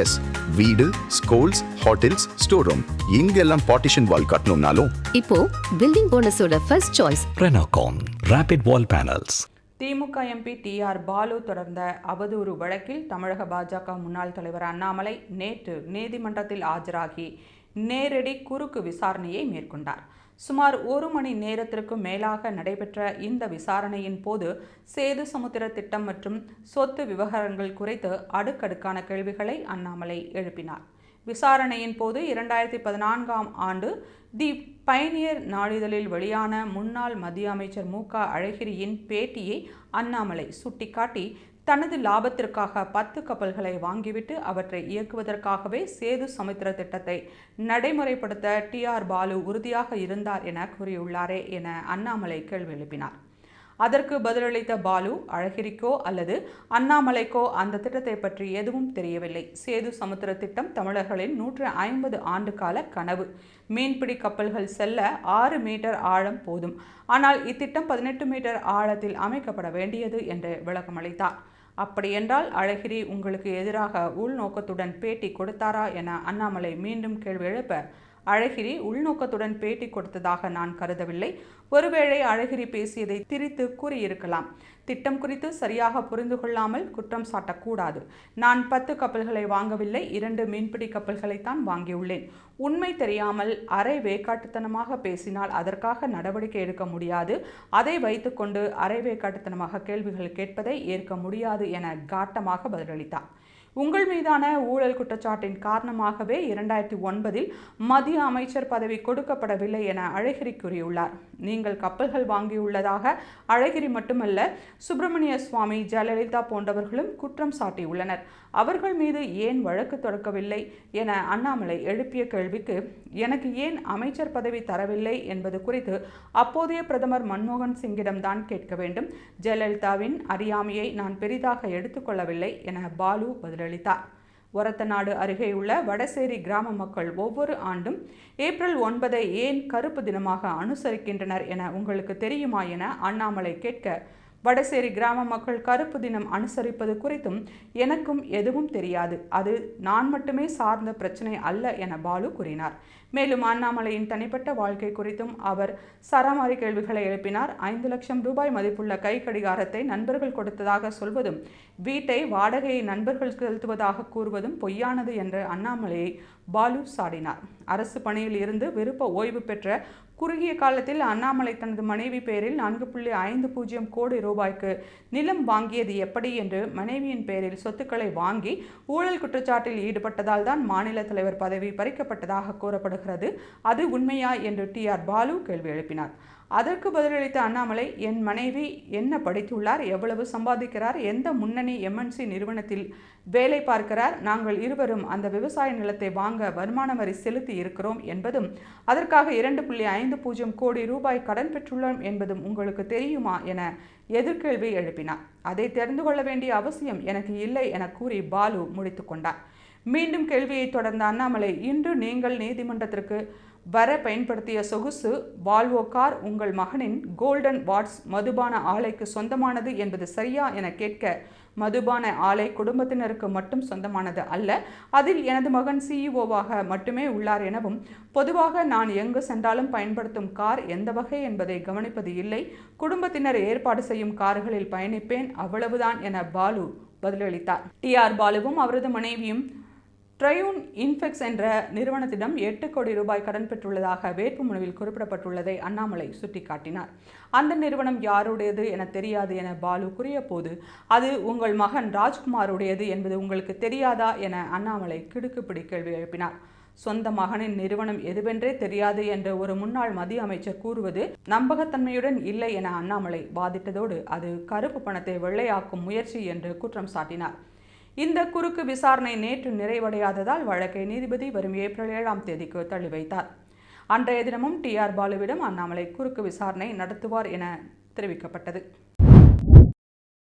S வீடு schools hotels store room இங்கெல்லாம் partition wall கட்டணும்னாலும். இப்போ building போனஸோட first choice Renocon Rapid Wall Panels. DMK MP T R Balu தொடர்ந்த அவதூறு வழக்கில் தமிழக பாஜக முன்னாள் தலைவர் அண்ணாமலை நேற்று நீதிமன்றத்தில் ஆஜராகி. நேரடி குறுக்கு விசாரணையை மேற்கொண்டார். சுமார் ஒரு மணி நேரத்திற்கும் மேலாக நடைபெற்ற இந்த விசாரணையின் போது சேது சமுத்திர திட்டம் மற்றும் சொத்து விவகாரங்கள் குறித்து அடுக்கடுக்கான கேள்விகளை அண்ணாமலை எழுப்பினார். விசாரணையின் போது இரண்டாயிரத்தி பதினான்காம் ஆண்டு தி பயனியர் நாளிதழில் வெளியான முன்னாள் மத்திய அமைச்சர் மு க அழகிரியின் பேட்டியை அண்ணாமலை சுட்டிக்காட்டி தனது லாபத்திற்காக பத்து கப்பல்களை வாங்கிவிட்டு அவற்றை இயக்குவதற்காகவே சேது சமுத்திர திட்டத்தை நடைமுறைப்படுத்த டி ஆர் பாலு உறுதியாக இருந்தார் என கூறியுள்ளாரே என அண்ணாமலை கேள்வி எழுப்பினார். அதற்கு பதிலளித்த பாலு அழகிரிக்கோ அல்லது அண்ணாமலைக்கோ அந்த திட்டத்தை பற்றி எதுவும் தெரியவில்லை. சேது சமுத்திர திட்டம் தமிழர்களின் நூற்று ஐம்பது ஆண்டு கால கனவு. மீன்பிடி கப்பல்கள் செல்ல ஆறு மீட்டர் ஆழம் போதும். ஆனால் இத்திட்டம் பதினெட்டு மீட்டர் ஆழத்தில் அமைக்கப்பட வேண்டியது என்று விளக்கமளித்தார். அப்படியென்றால் அழகிரி உங்களுக்கு எதிராக உள்நோக்கத்துடன் பேட்டி கொடுத்தாரா என அண்ணாமலை மீண்டும் கேள்வி எழுப்ப அழகிரி உள்நோக்கத்துடன் பேட்டி கொடுத்ததாக நான் கருதவில்லை. ஒருவேளை அழகிரி பேசியதை திரித்து கூறியிருக்கலாம். திட்டம் குறித்து சரியாக புரிந்து கொள்ளாமல் குற்றம் சாட்டக்கூடாது. நான் பத்து கப்பல்களை வாங்கவில்லை இரண்டு மீன்பிடி கப்பல்களைத்தான் வாங்கியுள்ளேன். உண்மை தெரியாமல் அரை வேக்காட்டுத்தனமாக பேசினால் அதற்காக நடவடிக்கை எடுக்க முடியாது. அதை வைத்துக்கொண்டு அரை வேக்காட்டுத்தனமாக கேள்விகள் கேட்பதை ஏற்க முடியாது என காட்டமாக பதிலளித்தார். உங்கள் மீதான ஊழல் குற்றச்சாட்டின் காரணமாகவே இரண்டாயிரத்தி ஒன்பதில் மத்திய அமைச்சர் பதவி கொடுக்கப்படவில்லை என அழகிரி கூறியுள்ளார். நீங்கள் கப்பல்கள் வாங்கியுள்ளதாக அழகிரி மட்டுமல்ல சுப்பிரமணிய சுவாமி ஜெயலலிதா போன்றவர்களும் குற்றம் சாட்டியுள்ளனர். அவர்கள் மீது ஏன் வழக்கு தொடக்கவில்லை என அண்ணாமலை எழுப்பிய கேள்விக்கு எனக்கு ஏன் அமைச்சர் பதவி தரவில்லை என்பது குறித்து அப்போதைய பிரதமர் மன்மோகன் சிங்கிடம் தான் கேட்க வேண்டும். ஜெயலலிதாவின் அறியாமையை நான் பெரிதாக எடுத்துக்கொள்ளவில்லை என பாலு பதிலளித்தார் ஒரத்தநாடு அருகேயுள்ள வடசேரி கிராம மக்கள் ஒவ்வொரு ஆண்டும் ஏப்ரல் ஒன்பதை ஏன் கருப்பு தினமாக அனுசரிக்கின்றனர் என உங்களுக்கு தெரியுமா என அண்ணாமலை கேட்க வடசேரி கிராம மக்கள் கருப்பு தினம் அனுசரிப்பது குறித்தும் எனக்கும் எதுவும் தெரியாது. அது நான் மட்டுமே சார்ந்த பிரச்சனை அல்ல என பாலு கூறினார். மேலும் அண்ணாமலையின் தனிப்பட்ட வாழ்க்கை குறித்தும் அவர் சராமாரி கேள்விகளை எழுப்பினார். ஐந்து லட்சம் ரூபாய் மதிப்புள்ள கை கடிகாரத்தை நண்பர்கள் கொடுத்ததாக சொல்வதும் வீட்டை வாடகையை நண்பர்கள் செலுத்துவதாக கூறுவதும் பொய்யானது என்று அண்ணாமலையை பாலு சாடினார். அரசு பணியில் இருந்து விருப்ப ஓய்வு பெற்ற குறுகிய காலத்தில் அண்ணாமலை தனது மனைவி பெயரில் நான்கு புள்ளி ஐந்து பூஜ்ஜியம் கோடி ரூபாய்க்கு நிலம் வாங்கியது எப்படி என்று மனைவியின் பெயரில் சொத்துக்களை வாங்கி ஊழல் குற்றச்சாட்டில் ஈடுபட்டதால் தான் மாநில தலைவர் பதவி பறிக்கப்பட்டதாக கூறப்படுகிறது. அது உண்மையா என்று டி ஆர் பாலு கேள்வி எழுப்பினார். அதற்கு பதிலளித்த அண்ணாமலை என் மனைவி என்ன படித்துள்ளார் எவ்வளவு சம்பாதிக்கிறார் எந்த முன்னணி எம்என்சி நிறுவனத்தில் வேலை பார்க்கிறார் நாங்கள் இருவரும் அந்த விவசாய நிலத்தை வாங்க வருமான வரி செலுத்தி இருக்கிறோம் என்பதும் அதற்காக இரண்டு புள்ளி ஐந்து பூஜ்ஜியம் கோடி ரூபாய் கடன் பெற்றுள்ளோம் என்பதும் உங்களுக்கு தெரியுமா என எதிர்கேள்வி எழுப்பினார். அதை தெரிந்து கொள்ள வேண்டிய அவசியம் எனக்கு இல்லை என கூறி பாலு முடித்து கொண்டார். மீண்டும் கேள்வியை தொடர்ந்த அண்ணாமலை இன்று நீங்கள் நீதிமன்றத்திற்கு வர பயன்படுத்திய சொகுசு வால்வோ கார் உங்கள் மகனின் கோல்டன் வாட்ஸ் மதுபான ஆலைக்கு சொந்தமானது என்பது சரியா என கேட்க மதுபான ஆலை குடும்பத்தினருக்கு மட்டும் சொந்தமானது அல்ல அதில் எனது மகன் சிஇஓவாக மட்டுமே உள்ளார் எனவும் பொதுவாக நான் எங்கு சென்றாலும் பயன்படுத்தும் கார் எந்த வகை என்பதை கவனிப்பது இல்லை குடும்பத்தினர் ஏற்பாடு செய்யும் கார்களில் பயணிப்பேன் அவ்வளவுதான் என பாலு பதிலளித்தார். டி ஆர் பாலுவும் அவரது மனைவியும் ட்ரையூன் இன்ஃபெக்ஸ் என்ற நிறுவனத்திடம் எட்டு கோடி ரூபாய் கடன் பெற்றுள்ளதாக வேட்புமனுவில் குறிப்பிடப்பட்டுள்ளதை அண்ணாமலை சுட்டிக்காட்டினார். அந்த நிறுவனம் யாருடையது என தெரியாது என பாலு கூறிய போது அது உங்கள் மகன் ராஜ்குமாருடையது என்பது உங்களுக்கு தெரியாதா என அண்ணாமலை கிடுக்குப்பிடி கேள்வி எழுப்பினார். சொந்த மகனின் நிறுவனம் எதுவென்றே தெரியாது என்று ஒரு முன்னாள் மத்திய அமைச்சர் கூறுவது நம்பகத்தன்மையுடன் இல்லை என அண்ணாமலை வாதிட்டதோடு அது கருப்பு பணத்தை வெள்ளையாக்கும் முயற்சி என்று குற்றம் சாட்டினார். இந்த குறுக்கு விசாரணை நேற்று நிறைவடையாததால் வழக்கை நீதிபதி வரும் ஏப்ரல் ஏழாம் தேதிக்கு தள்ளி வைத்தார் அன்றைய தினமும் டி ஆர் பாலுவிடம் அண்ணாமலை குறுக்கு விசாரணை நடத்துவார் என தெரிவிக்கப்பட்டது.